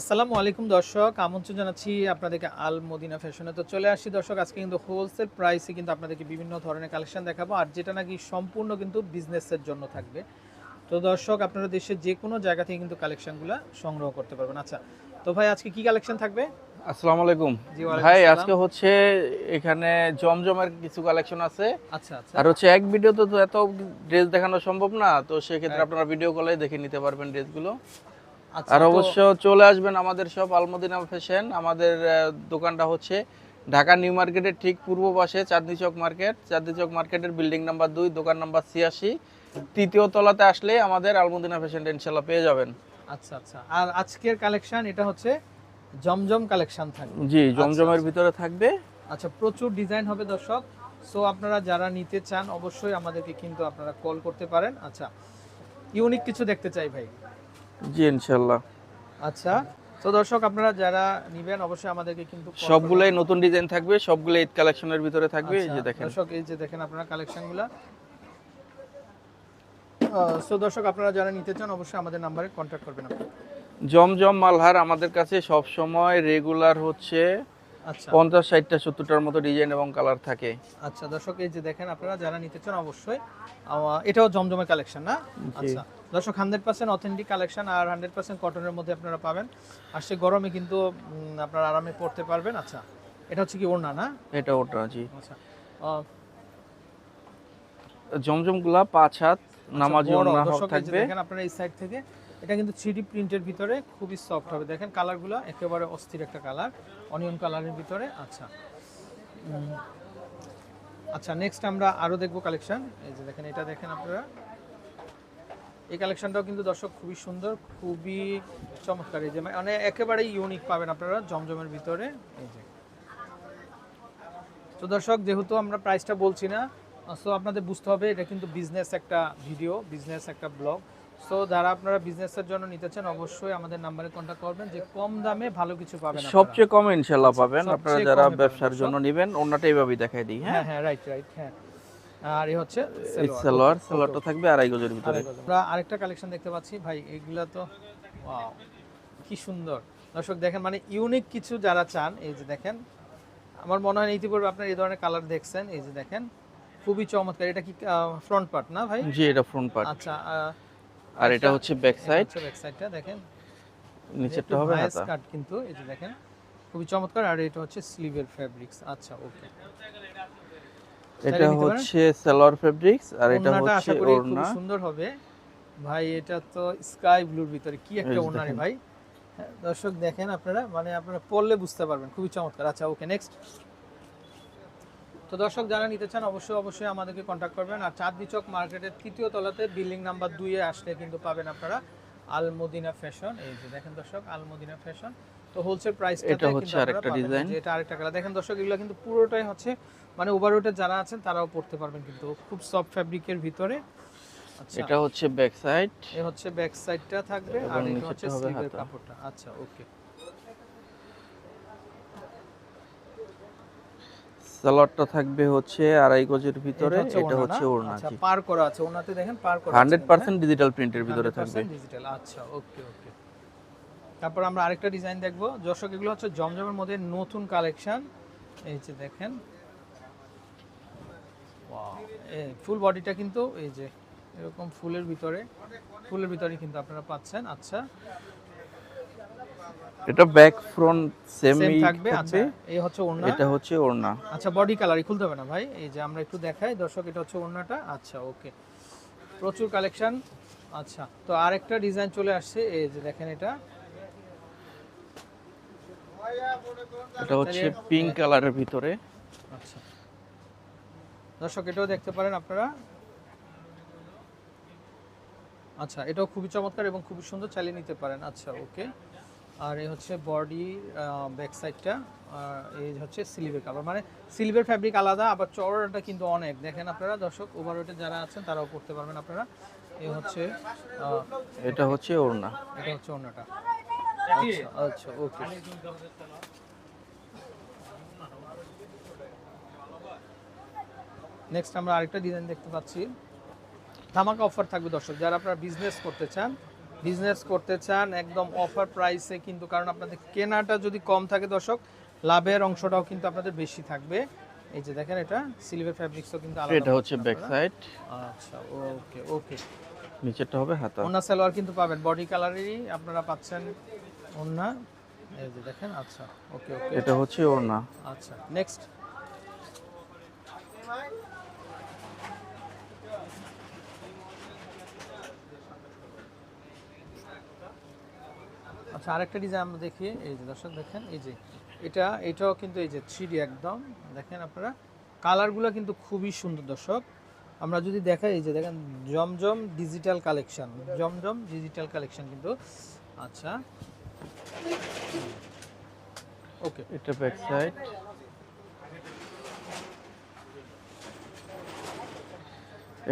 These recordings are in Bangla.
আসসালামু আলাইকুম দর্শক আমন্ত্রণ জানাচ্ছি আপনাদেরকে আল মদিনা ফ্যাশনে। তো চলে আসছি দর্শক আজকে কিন্তু হোলসেল প্রাইসে কিন্তু আপনাদেরকে বিভিন্ন ধরনের কালেকশন দেখাবো আর যেটা নাকি সম্পূর্ণ কিন্তু বিজনেসের জন্য থাকবে। তো দর্শক আপনারা দেশের যে কোনো জায়গা থেকে কিন্তু কালেকশনগুলো সংগ্রহ করতে পারবেন। আচ্ছা তো ভাই আজকে কি কালেকশন থাকবে? আসসালামু আলাইকুম। ভাই আজকে হচ্ছে এখানে জমজমের কিছু কালেকশন আছে। আচ্ছা আচ্ছা। আর হচ্ছে এক ভিডিওতে তো এত ড্রেস দেখানো সম্ভব না তো সেক্ষেত্রে হ্যাঁ। আপনারা ভিডিও কলে দেখে নিতে পারবেন ড্রেসগুলো আর অবশ্য চলে আসবেন আমাদের সব আলমদিনা ফ্যাশন আমাদের দোকানটা হচ্ছে ঢাকা নিউ মার্কেটের ঠিক পূর্ব পাশে চাঁদনি চক মার্কেট। চাঁদনি চক মার্কেটের বিল্ডিং নাম্বার দুই দোকান নাম্বার ছিয়াশি। তৃতীয় তলাতে আসলে আমাদের আলমদিনা ফ্যাশনটা ইনশাল্লাহ পেয়ে যাবেন। আচ্ছা আচ্ছা। আর আজকের কালেকশন এটা হচ্ছে জমজম কালেকশন থাকবে। জি জমজমের আচ্ছা। ভিতরে থাকবে। আচ্ছা প্রচুর ডিজাইন হবে দর্শক। সো আপনারা যারা নিতে চান অবশ্যই আমাদেরকে কিন্তু আপনারা কল করতে পারেন। আচ্ছা ইউনিক কিছু দেখতে চাই ভাই। জি ইনশাল্লাহ আচ্ছা তো দর্শক আপনারা যারা নিবেন অবশ্যই আমাদেরকে কিন্তু সবগুলাই নতুন ডিজাইন থাকবে সবগুলাই ঈদ কালেকশনের ভিতরে থাকবে এই আচ্ছা, যে দেখেন। দর্শক এই যে দেখেন আপনারা কালেকশনগুলো সো দর্শক আপনারা যারা নিতে চান অবশ্যই আমাদের নাম্বারে কন্ট্যাক্ট করবেন আপনারা। জমজম মালহার আমাদের কাছে সব সময় রেগুলার হচ্ছে আচ্ছা পঞ্চাশ ষাটটা সত্তরটার মতো ডিজাইন এবং কালার থাকে। আচ্ছা দর্শক এই যে দেখেন আপনারা যারা নিতে চান অবশ্যই এটাও জমজমের কালেকশন না? আচ্ছা। দর্শক হান্ড্রেড পার্সেন্ট অথেন্টিক কালেকশন আর হান্ড্রেড পার্সেন্ট কটনের মধ্যে আপনারা পাবেন। আর সে গরমে কিন্তু আপনারা আরামে পড়তে পারবেন। আচ্ছা এটা হচ্ছে কি ওড়না না? এটা ওটা জি। আচ্ছা। জমজমগুলা পাঁচ হাত নামাজি বড়, ওড়না থাকবে। দেখেন আপনারা এই সাইড থেকে এটা কিন্তু থ্রি প্রিন্টের ভিতরে খুবই সফট হবে। দেখেন কালারগুলো একেবারে অস্থির একটা কালার অনিয়ন কালারের ভিতরে আচ্ছা। আচ্ছা নেক্সট আমরা আরও দেখব কালেকশন এই যে দেখেন, এটা দেখেন আপনারা। এই কালেকশনটাও কিন্তু দর্শক খুবই সুন্দর, খুবই চমৎকার। এই যে মানে একেবারে ইউনিক পাবেন আপনারা জমজমের ভিতরে। এই যে। তো দর্শক, যেহেতু আমরা প্রাইসটা বলছি না সো আপনাদের বুঝতে হবে, এটা কিন্তু বিজনেস একটা ভিডিও বিজনেস একটা ব্লগ সো যারা আপনারা বিজনেসের জন্য নিতে চান অবশ্যই আমাদের নাম্বারে কন্ট্যাক্ট করবেন। যে কম দামে ভালো কিছু পাবেন সবচেয়ে কমে ইনশাল্লাহ পাবেন। আপনারা যারা ব্যবসার জন্য নেবেন ওনাটা এইভাবেই দেখাই দিই হ্যাঁ? হ্যাঁ হ্যাঁ রাইট রাইট হ্যাঁ। আর এই হচ্ছে সালোয়ার। সালোয়ারটা থাকবে আড়াই গজের ভিতরে। আমরা আরেকটা কালেকশন দেখতে পাচ্ছি। ভাই এগুলা তো ওয়াও কি সুন্দর। দর্শক দেখেন মানে ইউনিক কিছু যারা চান এই যে দেখেন আমার মনে হয় ইতিপূর্বে আপনার এই ধরনের কালার দেখছেন। এই যে দেখেন খুবই চমৎকার। এটা কি ফ্রন্ট পার্ট না ভাই? জি এটা ফ্রন্ট পার্ট আচ্ছা আর এটা হচ্ছে ব্যাক সাইড ব্যাক সাইডটা দেখেন। নিচেরটা হবে হাতা। কাট কিন্তু এই যে দেখেন খুবই চমৎকার। আর এটা হচ্ছে স্লিভের ফেব্রিক্স আচ্ছা ওকে। এটা হচ্ছে সালোয়ার ফেব্রিক্স আর এটা হচ্ছে ওড়না। সুন্দর হবে। ভাই এটা তো স্কাই ব্লুর ভিতরে। কি একটা ওড়না রে ভাই। হ্যাঁ, দর্শক দেখেন আপনারা মানে আপনারা পড়লে বুঝতে পারবেন। খুবই চমৎকার। আচ্ছা ওকে নেক্সট তো দর্শক যারা নিতে চান অবশ্যই অবশ্যই আমাদেরকে কন্ট্যাক্ট করবেন। আর চাঁদনি চক মার্কেটের তৃতীয় তলাতে বিল্ডিং নাম্বার দুইয়ে আসলে কিন্তু পাবেন আপনারা আলমদিনা ফ্যাশন। এই যে দেখেন দর্শক আলমদিনা ফ্যাশন। তো হোলসেল প্রাইস এটা হচ্ছে আরেকটা ডিজাইন। এটা আরেকটা কালার দেখেন দর্শক এগুলো কিন্তু পুরোটাই হচ্ছে মানে ওভারওয়েটে যারা আছেন তারাও পড়তে পারবেন কিন্তু খুব সফট ফ্যাব্রিকের ভিতরে। আচ্ছা। এটা হচ্ছে ব্যাক সাইড এ হচ্ছে ব্যাক সাইডটা থাকবে আর এটা হচ্ছে স্লিভের কাপড়টা। আচ্ছা ওকে সালোয়ারটা থাকবে হচ্ছে আড়াই গজের ভিতরে এটা হচ্ছে ওড়না আচ্ছা পার করা আছে ওনাতে দেখেন পার করা হান্ড্রেড পার্সেন্ট ডিজিটাল প্রিন্টের ভিতরে থাকবে। ডিজিটাল আচ্ছা ওকে ওকে। তারপর আমরা আরেকটা ডিজাইন দেখব। দর্শক এগুলো হচ্ছে জমজমের মধ্যে নতুন কালেকশন এই যে দেখেন। ফুল বডিটা কিন্তু এই যে এরকম ফুলের ভিতরে ফুলের ভিতরে কিন্তু আপনারা পাচ্ছেন আচ্ছা। এটা ব্যাক ফ্রন্ট সেম থাকবে আচ্ছা এই হচ্ছে ওড়না? এটা হচ্ছে ওড়না। আচ্ছা বডি কালারই খুলতে হবে না ভাই? এই যে আমরা একটু দেখাই দর্শক এটা হচ্ছে ওড়নাটা। আচ্ছা ওকে প্রচুর কালেকশন আচ্ছা তো আরেকটা ডিজাইন চলে আসছে এই যে দেখেন এটা। এটা হচ্ছে পিঙ্ক কালারের ভিতরে। আচ্ছা। দর্শক এটাও দেখতে পারেন আপনারা। আচ্ছা এটাও খুবই চমৎকার এবং খুবই সুন্দর চালিয়ে নিতে পারেন। আচ্ছা ওকে আর এই হচ্ছে বডি ব্যাক সাইডটা আর এই হচ্ছে সিলিভের কালার মানে সিলভার ফ্যাব্রিক আলাদা আবার চওড়াটা কিন্তু অনেক। দেখেন আপনারা দর্শক ওভারওয়েটে যারা আছেন তারাও পড়তে পারবেন আপনারা। এই হচ্ছে এটা হচ্ছে ওড়না। এটা হচ্ছে ওড়নাটা। আচ্ছা আচ্ছা ওকে। নেক্সট আমরা আরেকটা ডিজাইন দেখতে পাচ্ছি। ধামাকা অফার থাকবে দর্শক যারা আপনারা বিজনেস করতে চান বিজনেস করতে চান একদম অফার প্রাইসে কিন্তু কারণ আপনাদের কেনাটা যদি কম থাকে দর্শক লাভের অংশটাও কিন্তু আপনাদের বেশি থাকবে। এই যে দেখেন এটা সিলভার ফ্যাব্রিক্সও কিন্তু আলাদা এটা হচ্ছে ব্যাক। সাইড আচ্ছা ওকে ওকে নিচেরটা হবে হাতা। ওন্না সালোয়ার কিন্তু পাবেন বডি কালারেরই আপনারা পাচ্ছেন ওন্না এই যে দেখেন আচ্ছা ওকে ওকে এটা হচ্ছে ওড়না। আচ্ছা নেক্সট আচ্ছা আরেকটা ডিজাইন আমরা দেখি। এই যে দর্শক দেখেন এই যে এটা এটাও কিন্তু এই যে থ্রি একদম। দেখেন আপনারা কালারগুলো কিন্তু খুবই সুন্দর দর্শক। আমরা যদি দেখাই এই যে দেখেন Zamzam digital collection Zamzam digital collection কিন্তু। আচ্ছা। ওকে এটা ব্যাক সাইড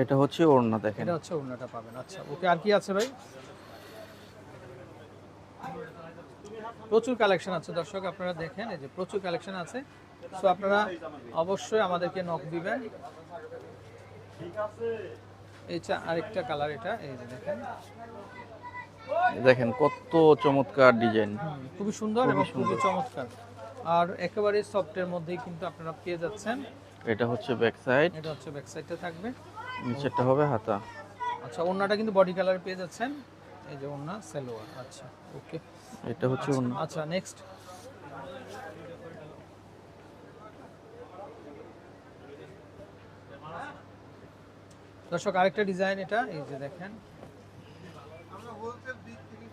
এটা হচ্ছে ওড়না দেখেন। এটা হচ্ছে ওড়নাটা পাবেন। আচ্ছা ওকে আর কি আছে ভাই? প্রচুর কালেকশন আছে দর্শক আপনারা দেখেন এই যে প্রচুর কালেকশন আছে। সো আপনারা অবশ্যই আমাদেরকে নক দিবেন। এইটা আরেকটা কালার এটা এই যে দেখেন। দেখেন কত চমৎকার ডিজাইন খুবই সুন্দর এবং খুবই চমৎকার। আর একেবারে সফটের মধ্যেই কিন্তু আপনারা পেয়ে যাচ্ছেন। এটা হচ্ছে ব্যাক সাইড এটা হচ্ছে ব্যাক সাইডটা থাকবে। নিচেরটা হবে হাতা। আচ্ছা ওড়নাটা কিন্তু বডি কালার পেয়ে যাচ্ছেন। এই যে ওড়না সালোয়ার আচ্ছা ওকে এটা হচ্ছে ওড়না। আচ্ছা নেক্সট দর্শক আরেকটা ডিজাইন এটা এই যে দেখেন।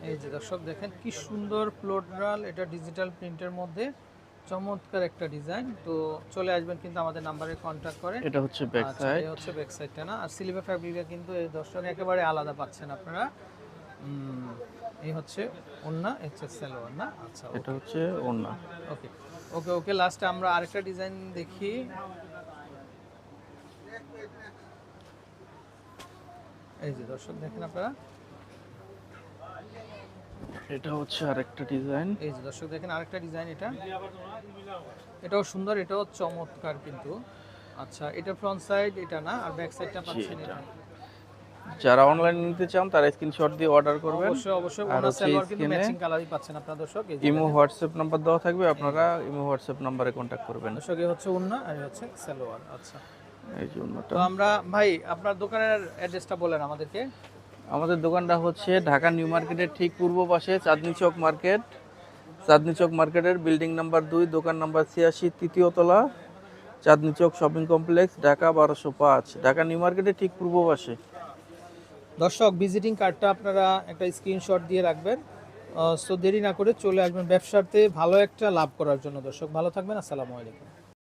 এই যে দর্শক দেখেন কি সুন্দর ফ্লোরাল এটা ডিজিটাল প্রিন্টের মধ্যে। চমৎকার একটা ডিজাইন তো চলে আসবেন কিন্তু আমাদের নাম্বারে কন্ট্যাক্ট করে। এটা হচ্ছে ব্যাক আচ্ছা, সাইড এই হচ্ছে ব্যাক সাইডটা না। আর সিলিভার ফ্যাব্রিকটা কিন্তু এই দর্শক একেবারে আলাদা পাচ্ছেন আপনারা। এই হচ্ছে ওন্না হচ্ছে সালোয়ার না আচ্ছা এটা হচ্ছে ওড়না। ওকে ওকে ওকে লাস্টে আমরা আরেকটা ডিজাইন দেখি। এই যে দর্শক দেখেন আপনারা। এটা হচ্ছে আরেকটা ডিজাইন এই যে দর্শক দেখেন আরেকটা ডিজাইন এটা। এটাও সুন্দর এটাও চমৎকার কিন্তু। আচ্ছা এটা ফ্রন্ট সাইড এটা না? আর ব্যাক সাইডটা পাচ্ছেন এটা। যারা অনলাইন নিতে চান তারা স্ক্রিনশট দিয়ে অর্ডার করবেন। অবশ্যই অবশ্যই। আর ওনা সালোয়ার কিন্তু ম্যাচিং কালারই পাচ্ছেন আপনারা দর্শক ইমো হোয়াটসঅ্যাপ নাম্বার দেওয়া থাকবে আপনারা ইমো হোয়াটসঅ্যাপ নাম্বারে কন্ট্যাক্ট করবেন। দর্শক এই হচ্ছে ওন্না আর হচ্ছে সালোয়ার। আচ্ছা। এই যে তো আমরা ভাই আপনার দোকানের অ্যাড্রেসটা বলেন আমাদেরকে। আমাদের দোকানটা হচ্ছে ঢাকা নিউ মার্কেটের ঠিক পূর্ব পাশে চাঁদনি চক মার্কেট। চাঁদনি চক মার্কেটের বিল্ডিং নাম্বার দুই দোকান নাম্বার ছিয়াশি তৃতীয় তলা। চাঁদনি চক শপিং কমপ্লেক্স ঢাকা বারোশো পাঁচ। ঢাকা নিউ মার্কেটের ঠিক পূর্ব পাশে। দর্শক ভিজিটিং কার্ডটা আপনারা একটা স্ক্রিনশট দিয়ে রাখবেন। সো দেরি না করে চলে আসবেন। ব্যবসাতে ভালো একটা লাভ করার জন্য। দর্শক, ভালো থাকবেন। আসসালামু আলাইকুম।